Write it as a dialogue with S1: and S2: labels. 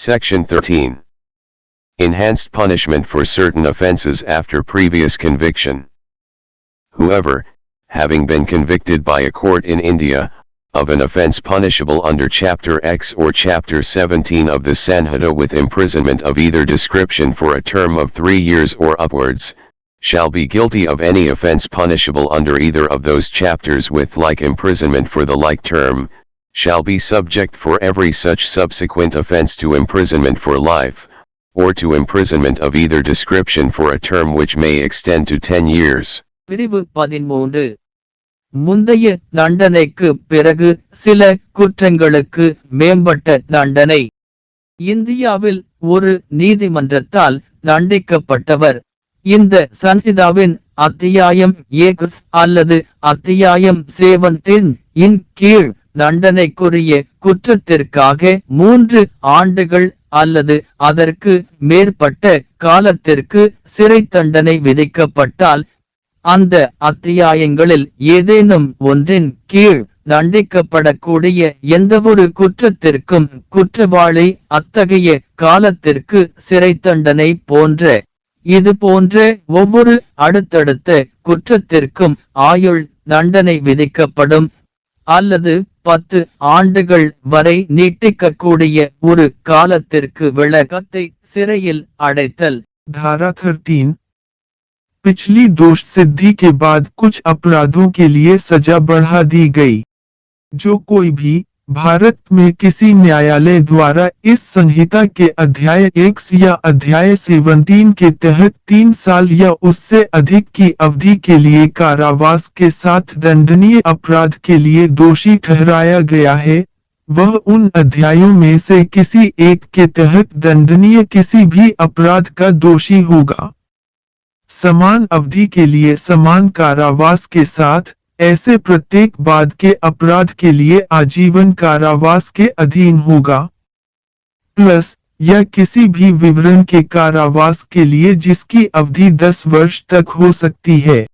S1: Section 13. Enhanced punishment for certain offenses after previous conviction. Whoever, having been convicted by a court in India, of an offense punishable under Chapter X or Chapter 17 of the Sanhita with imprisonment of either description for a term of three years or upwards, shall be guilty of any offense punishable under either of those chapters with like imprisonment for the like term, shall be subject for every such subsequent offense to imprisonment for life, or to imprisonment of either description for a term which may extend to ten years.
S2: பிரிவு பதிமூன்று முந்தைய தண்டனைக்கு பிறகு சில குற்றங்களுக்கு மேம்பட்ட தண்டனை இந்தியாவில் ஒரு நீதிமன்றத்தால் தண்டிக்கப்பட்டவர் இந்த சன்ஹிதாவின் அத்தியாயம் ஏக்ஸ் அல்லது அத்தியாயம் சேவன்டீன் இன் கீழ் தண்டனைக்குரிய குற்றத்திற்காக மூன்று ஆண்டுகள் அல்லது அதற்கு மேற்பட்ட காலத்திற்கு சிறை தண்டனை விதிக்கப்பட்டால் அந்த அத்தியாயங்களில் ஏதேனும் ஒன்றின் கீழ் தண்டிக்கப்படக்கூடிய எந்தவொரு குற்றத்திற்கும் குற்றவாளி அத்தகைய காலத்திற்கு சிறை தண்டனை போன்ற இது போன்ற ஒவ்வொரு அடுத்தடுத்த குற்றத்திற்கும் ஆயுள் தண்டனை விதிக்கப்படும் அல்லது பத்து ஆண்டுகள் வரை நீட்டிக்கக்கூடிய ஒரு காலத்திற்கு விளக்கத்தை சிறையில் அடைத்தல்
S3: धारा 13 पिछली दोष सिद्धि के बाद कुछ अपराधों के लिए सजा बढ़ा दी गई जो कोई भी भारत में किसी न्यायालय द्वारा इस संहिता के अध्याय एक या अध्याय 17 के तहत तीन साल या उससे अधिक की अवधि के लिए कारावास के साथ दंडनीय अपराध के लिए दोषी ठहराया गया है, वह उन अध्यायों में से किसी एक के तहत दंडनीय किसी भी अपराध का दोषी होगा। समान अवधि के लिए समान कारावास के साथ ऐसे प्रत्येक बाद के अपराध के लिए आजीवन कारावास के अधीन होगा। प्लस या किसी भी विवरण के कारावास के लिए जिसकी अवधि 10 वर्ष तक हो सकती है।